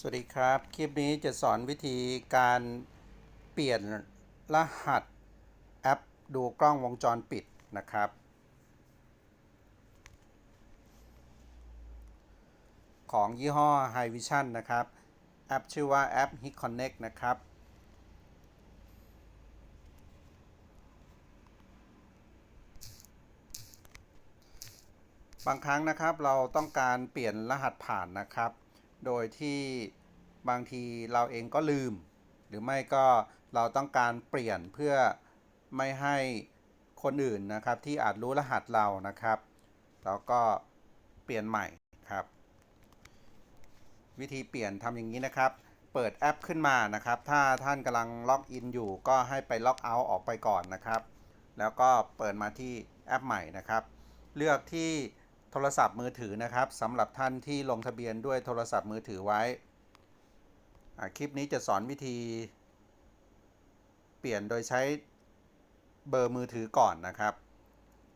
สวัสดีครับ คลิปนี้จะสอนวิธีการเปลี่ยนรหัสแอปดูกล้องวงจรปิดนะครับ ของยี่ห้อ High Vision นะครับ แอปชื่อว่าแอป Hit Connect นะครับ บางครั้งนะครับเราต้องการเปลี่ยนรหัสผ่านนะครับ โดยที่บางทีเราเองก็ลืม หรือไม่ก็เราต้องการเปลี่ยนเพื่อไม่ให้คนอื่นนะครับ ที่อาจรู้รหัสเรานะครับเราก็เปลี่ยนใหม่ครับ วิธีเปลี่ยนทำอย่างนี้นะครับ เปิดแอปขึ้นมานะครับ ถ้าท่านกำลังล็อกอินอยู่ ก็ให้ไปล็อกเอาท์ออกไปก่อนนะครับ แล้วก็เปิดมาที่แอปใหม่นะครับ เลือกที่ โทรศัพท์มือถือนะครับสำหรับท่านที่ลงทะเบียนด้วยโทรศัพท์มือถือไว้ คลิปนี้จะสอนวิธี เปลี่ยนโดยใช้เบอร์มือถือก่อนนะครับ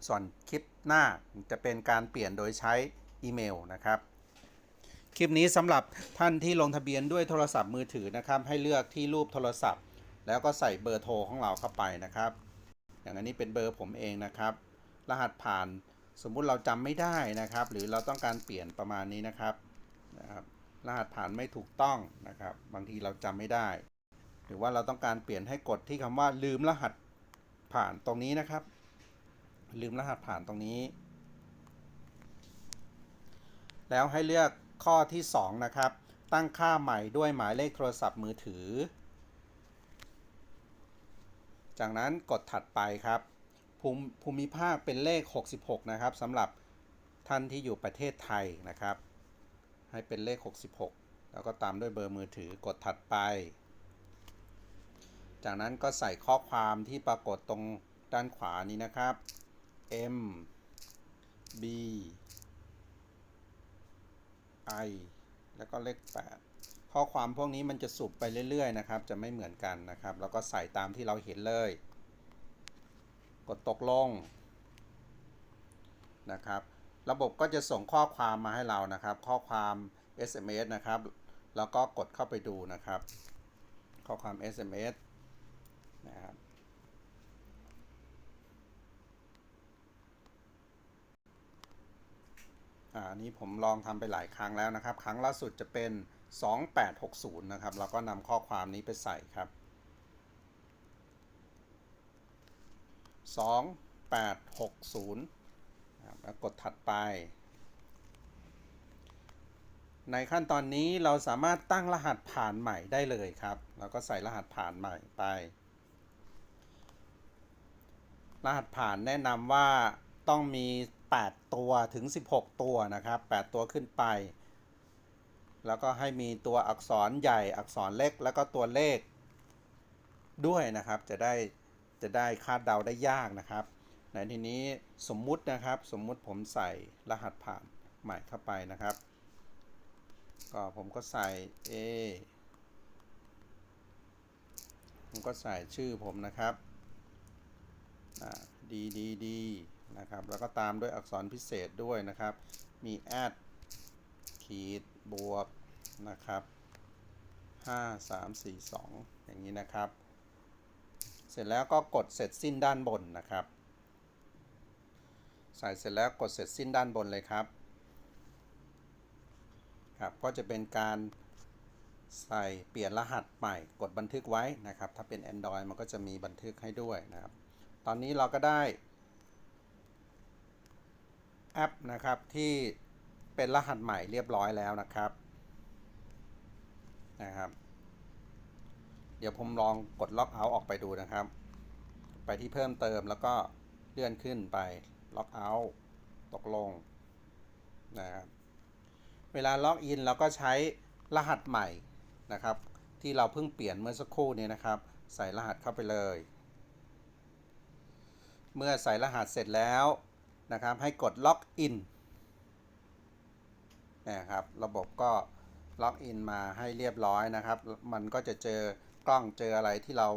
ส่วนคลิปหน้าจะเป็นการเปลี่ยนโดยใช้อีเมลนะครับ คลิปนี้สำหรับท่านที่ลงทะเบียนด้วยโทรศัพท์มือถือนะครับ ให้เลือกที่รูปโทรศัพท์ แล้วก็ใส่เบอร์โทรของเราเข้าไปนะครับ อย่างอันนี้เป็นเบอร์ผมเองนะครับ รหัสผ่าน สมมุติเราจำไม่ได้นะครับ หรือเราต้องการเปลี่ยนประมาณนี้นะครับนะครับรหัสผ่านไม่ถูกต้องนะครับ บางทีเราจำไม่ได้ หรือว่าเราต้องการเปลี่ยนให้กดที่คำว่าลืมรหัสผ่านตรงนี้นะครับ ลืมรหัสผ่านตรงนี้ แล้วให้เลือกข้อที่ 2 นะครับ ตั้งค่าใหม่ด้วยหมายเลขโทรศัพท์มือถือ จากนั้นกดถัดไปครับ ภูมิภูมิภาคเป็นเลข 66 นะครับสำหรับท่านที่อยู่ประเทศไทยนะครับ ให้เป็นเลข 66 แล้วก็ตามด้วยเบอร์มือถือกดถัดไป จากนั้นก็ใส่ข้อความที่ปรากฏตรงด้านขวานี้นะครับ M B I แล้วก็เลข 8 ข้อความพวกนี้มันจะสุบไปเรื่อย ๆ นะครับ จะไม่เหมือนกันนะครับ แล้วก็ใส่ตามที่เราเห็นเลย กดตกลงนะครับ ระบบก็จะส่งข้อความมาให้เรานะครับ ข้อความ SMS นะครับ แล้วก็กดเข้าไปดูนะครับ ข้อความ SMS นะครับอ่าอันนี้ผมลองทำไปหลายครั้งแล้วนะครับ ครั้งล่าสุดจะเป็น 2860 นะครับ แล้วก็นำข้อความนี้ไปใส่ครับ 2860นะครับแล้วกดถัดไป ในขั้นตอนนี้เราสามารถตั้งรหัสผ่านใหม่ได้เลยครับ แล้วก็ใส่รหัสผ่านใหม่ไป รหัสผ่านแนะนำว่าต้องมี 8 ตัวถึง 16 ตัวนะครับ 8 ตัวขึ้นไปแล้วก็ให้มีตัวอักษรใหญ่อักษรเล็กแล้วก็ตัวเลขด้วยนะครับ จะได้ จะได้คาดเดาได้ยากนะครับในทีนี้สมมุตินะครับสมมุติผมใส่รหัสผ่านใหม่เข้าไปนะครับ ก็ผมก็ใส่ A ผมก็ใส่ชื่อผมนะครับดีดีดีนะครับ แล้วก็ตามด้วยอักษรพิเศษด้วยนะครับ มีแอดขีดบวกนะครับ 5 3 4 2 อย่างนี้นะครับ เสร็จแล้วก็กดเสร็จสิ้นด้านบนนะครับ ใส่เสร็จแล้วกดเสร็จสิ้นด้านบนเลยครับ ครับก็จะเป็นการใส่เปลี่ยนรหัสใหม่กดบันทึกไว้นะครับ ถ้าเป็น Android มันก็จะมีบันทึกให้ด้วยนะครับ ตอนนี้เราก็ได้แอปนะครับที่เป็นรหัสใหม่เรียบร้อยแล้วนะครับนะครับ เดี๋ยวผมลองกดล็อกเอาท์ออกไปดูนะครับ ไปที่เพิ่มเติมแล้วก็เลื่อนขึ้นไปล็อกเอาท์ตกลงนะครับเวลาล็อกอินเราก็ใช้รหัสใหม่นะครับ ที่เราเพิ่งเปลี่ยนเมื่อสักครู่นี้นะครับ ใส่รหัสเข้าไปเลย เมื่อใส่รหัสเสร็จแล้วนะครับ ให้กดล็อกอินนะครับ ระบบก็ล็อกอินมาให้เรียบร้อยนะครับ มันก็จะเจอ กล้องเจออะไรที่เรา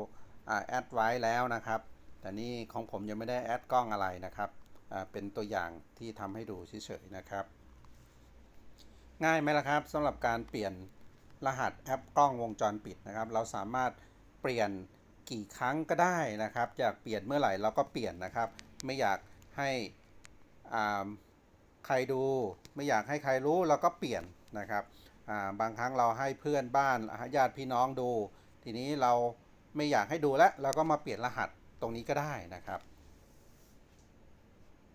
แอดไว้แล้วนะครับ แต่นี่ของผมยังไม่ได้แอดกล้องอะไรนะครับเป็นตัวอย่างที่ทำให้ดูเฉยๆนะครับ ง่ายไหมล่ะครับสำหรับการเปลี่ยนรหัสแอปกล้องวงจรปิดนะครับ เราสามารถเปลี่ยนกี่ครั้งก็ได้นะครับอยากเปลี่ยนเมื่อไหร่เราก็เปลี่ยนนะครับ ไม่อยากให้ใครดู ไม่อยากให้ใครรู้เราก็เปลี่ยนนะครับบางครั้งเราให้เพื่อนบ้านญาติพี่น้องดู ทีนี้เราไม่อยากให้ดูแล้วเราก็มาเปลี่ยนรหัสตรงนี้ก็ได้นะครับ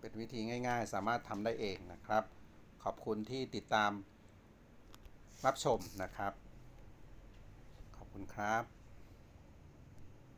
เป็นวิธีง่ายๆ สามารถทำได้เองนะครับ ขอบคุณที่ติดตามรับชมนะครับ ขอบคุณครับ